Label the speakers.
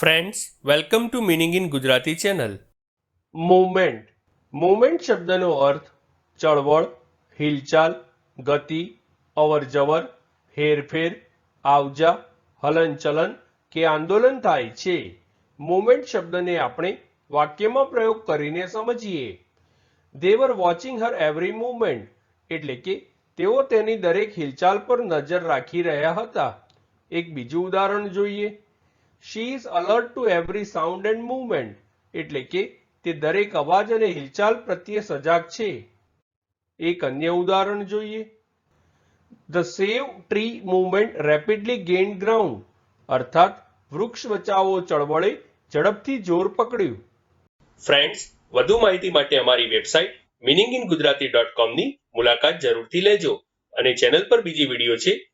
Speaker 1: Friends welcome to meaning in Gujarati channel
Speaker 2: movement movement શબ્દનો અર્થ ચળવળ, હિલચાલ, ગતિ, અવરજવર, હેરફેર, આવજા, હલનચલન કે આંદોલન થાય છે. મૂવમેન્ટ શબ્દને આપણે વાક્યમાં પ્રયોગ કરીને સમજીએ. They are watching her every movement એટલે કે તેઓ તેની દરેક હિલચાલ પર નજર રાખી રહ્યા હતા. એક બીજું ઉદાહરણ જોઈએ. She is alert to every sound and movement એટલે કે, તે દરેક અવાજ અને હિલચાલ પ્રત્યે સજાગ છે. એક અન્ય ઉદાહરણ જોઈએ. The save tree movement rapidly gain ground અર્થાત, વૃક્ષ બચાવો ચળવળે ઝડપથી જોર પકડ્યું.
Speaker 1: ફ્રેન્ડ્સ વધુ માહિતી માટે અમારી website meaning in Gujarati dot કોમની મુલાકાત જરૂરથી લેજો. અને ચેનલ પર બીજી વીડિયો છે